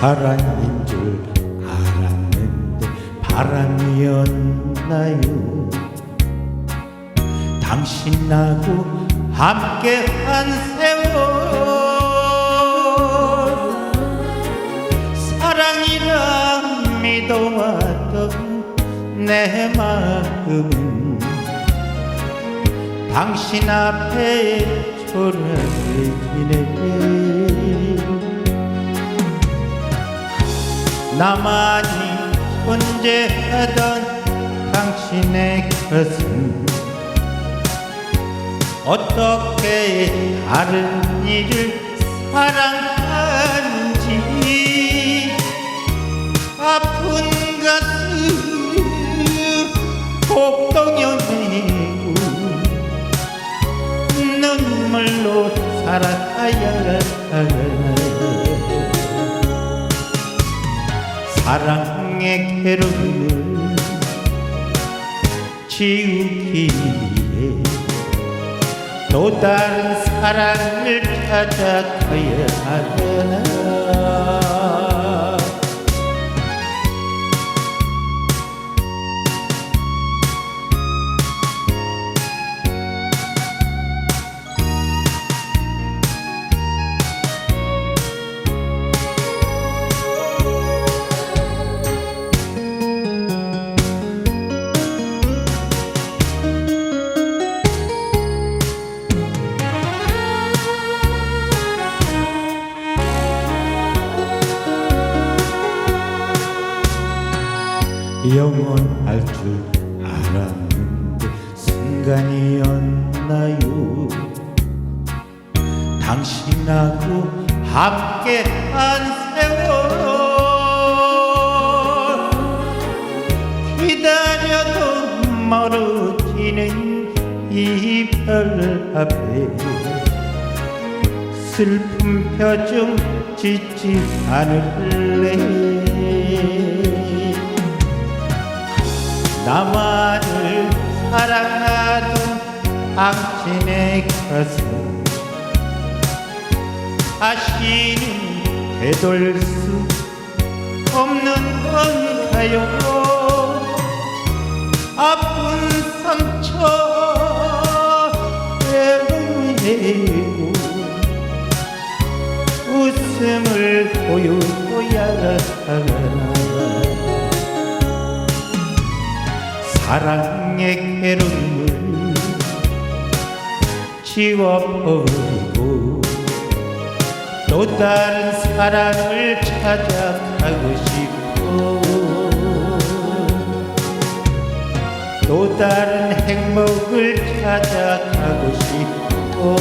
사랑인 줄 알았는데 바람이었나요? 당신하고 함께한 세월 사랑이라 믿어왔던 내 마음은 당신 앞에 초라해지네 나만이 존재하던 당신의 것은 어떻게 다른 이를 사랑하는지 아픈 가슴 곡동여매고 눈물로 살아야 하나 사랑의 괴로움을 지우기 위해 또 다른 사랑을 찾아가야 하나 영원할 줄 알았는데 순간이었나요? 당신하고 함께한 세월 기다려도 멀어지는 이별 앞에 슬픈 표정 짓지 않을래 나만을 사랑하던 당신의 것은 다시는 되돌 수 없는 건가요. 아픈 상처 외로우고 웃음을 보여줘야 하나 사랑의 괴로움을 지워버리고 또 다른 사랑을 찾아가고 싶어 또 다른 행복을 찾아가고 싶어